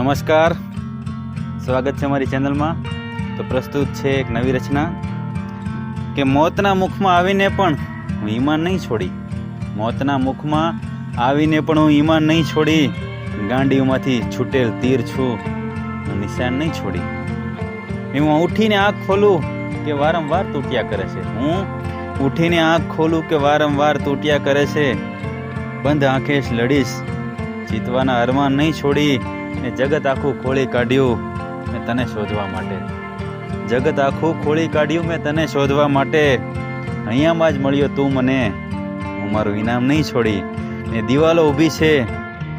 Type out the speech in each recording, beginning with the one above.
નમસ્કાર. સ્વાગત છે અમારી ચેનલમાં. તો પ્રસ્તુત છે એક નવી રચના કે મોતના મુખમાં આવીને પણ હું ઈમાન નહીં છોડી. મોતના મુખમાં આવીને પણ હું ઈમાન નહીં છોડી. ગાંડીઓમાંથી છૂટેલ તીર છું હું નિશાન નહીં છોડી. હું ઉઠીને આંખ ખોલું કે વારંવાર તૂટ્યા કરે છે. હું ઉઠીને આંખ ખોલું કે વારંવાર તૂટ્યા કરે છે. બંધ આંખે જ લડીશ. જીતવાના અરમાન નહીં છોડી ને જગત આખું ખોળી કાઢ્યું મેં તને શોધવા માટે. જગત આખું ખોળી કાઢ્યું મેં તને શોધવા માટે. અહીંયામાં જ મળ્યો તું મને. હું મારું ઇનામ નહીં છોડી. ને દિવાલો ઊભી છે.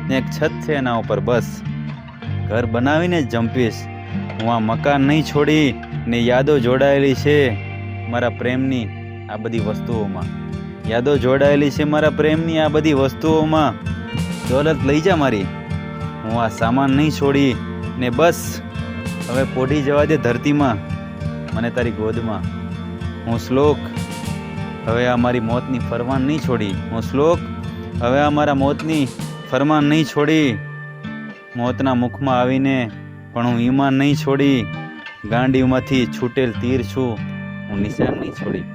ને એક છત છે એના ઉપર બસ. ઘર બનાવીને જ જંપીશ. હું આ મકાન નહીં છોડી ને યાદો જોડાયેલી છે મારા પ્રેમની આ બધી વસ્તુઓમાં. યાદો જોડાયેલી છે મારા પ્રેમની આ બધી વસ્તુઓમાં. દોલત લઈ જા મારી. હું આ સામાન નહીં છોડી ને બસ, હવે પોઢી જવા દે ધરતીમાં, મને તારી ગોદમાં. હું શ્લોક, હવે આ મારી મોતની ફરમાન નહીં છોડી. હું શ્લોક, હવે આ મારા મોતની ફરમાન નહીં છોડી. મોતના મુખમાં આવીને પણ હું ઈમાન નહીં છોડી. ગાંડીમાંથી છૂટેલ તીર છું, હું નિશાન નહીં છોડી.